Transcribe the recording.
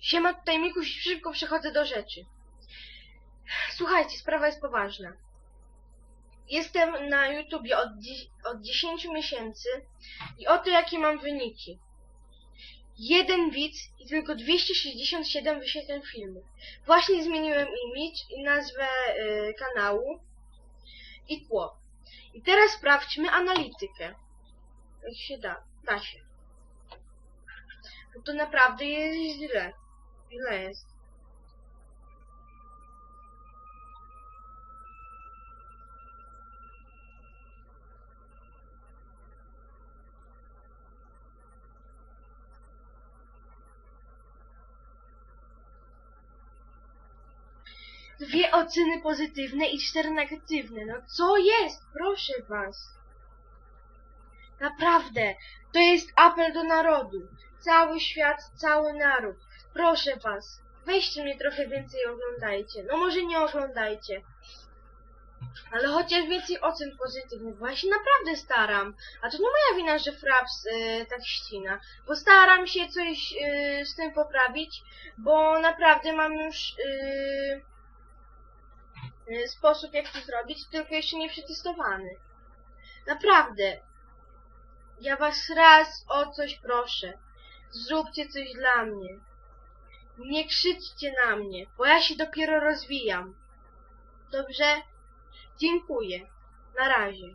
Siema, tutaj Mikuś, szybko przechodzę do rzeczy. Słuchajcie, sprawa jest poważna. Jestem na YouTubie od, od 10 miesięcy i oto jakie mam wyniki. Jeden widz i tylko 267 wyświetleń filmów. Właśnie zmieniłem image i nazwę y, kanału i tło. I teraz sprawdźmy analitykę. Jak się da. Da się. No to naprawdę jest źle. Źle jest. Dwie oceny pozytywne i cztery negatywne. No co jest? Proszę was. Naprawdę, to jest apel do narodu. Cały świat, cały naród. Proszę was, weźcie mnie trochę więcej oglądajcie. No może nie oglądajcie. Ale chociaż więcej ocen pozytywnych, bo ja naprawdę staram. A to nie moja wina, że Fraps y, tak ścina. Bo staram się coś y, z tym poprawić, bo naprawdę mam już y, y, sposób jak to zrobić, tylko jeszcze nie przetestowany. Naprawdę. Ja was raz o coś proszę. Zróbcie coś dla mnie. Nie krzyczcie na mnie, bo ja się dopiero rozwijam. Dobrze? Dziękuję. Na razie.